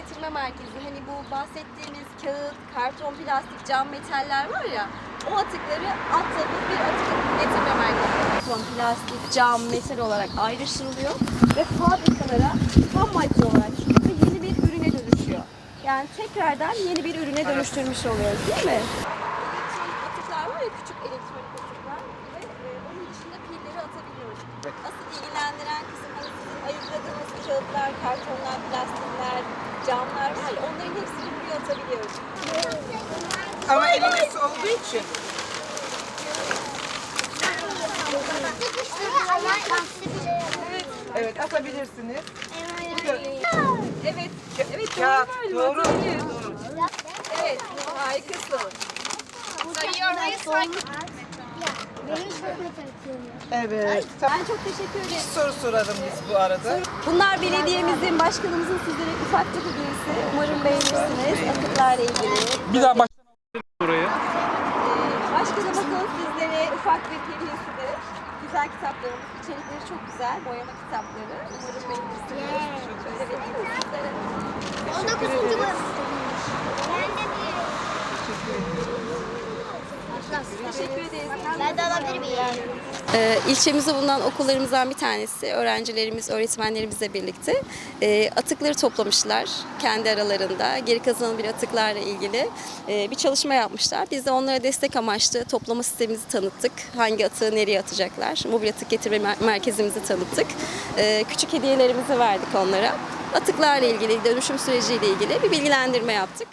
getirme merkezi. Hani bu bahsettiğimiz kağıt, karton, plastik, cam, metaller var ya o atıkları attığımız bir atık getirme merkezi. Karton, plastik, cam, metal olarak ayrıştırılıyor ve fabrikalara ham madde olarak ve yeni bir ürüne dönüşüyor. Yani tekrardan yeni bir ürüne dönüştürmüş oluyoruz değil mi? Elektronik atıklar var ya küçük elektronik atıklar ve e, onun dışında pilleri atabiliyoruz. Asıl ilgilendiren kısım hani sizin ayıkladığınız kağıtlar, kartonlar, plastikler, camlar var ya onların hepsini buraya atabiliyoruz. Ama su olduğu için. Evet atabilirsiniz. Evet, evet doğru Kağıt, verdim, doğru. atabiliriz. Evet, harikasın. Evet. Ben çok teşekkür ederim. Soru soralım biz bu arada. Bunlar belediyemizin, başkanımızın sizlere ufak bir hediyesi. Umarım beğenirsiniz atıklarla ilgili. Bir daha baştan orayı. Ee, Başkanımızın sizlere ufak bir hediyesidir. Güzel kitaplarımız, içerikleri çok güzel, boyama kitapları. Umarım beğenirsiniz. Şöyle vereyim mi sizlere? Teşekkür ederiz. Bulunan okullarımızdan bir tanesi öğrencilerimiz, öğretmenlerimizle birlikte e, atıkları toplamışlar kendi aralarında. Geri kazanılabilir atıklarla ilgili e, bir çalışma yapmışlar. Biz de onlara destek amaçlı toplama sistemimizi tanıttık. Hangi atığı nereye atacaklar? Mobil atık getirme mer- merkezimizi tanıttık. E, küçük hediyelerimizi verdik onlara. Atıklarla ilgili, dönüşüm süreciyle ilgili bir bilgilendirme yaptık.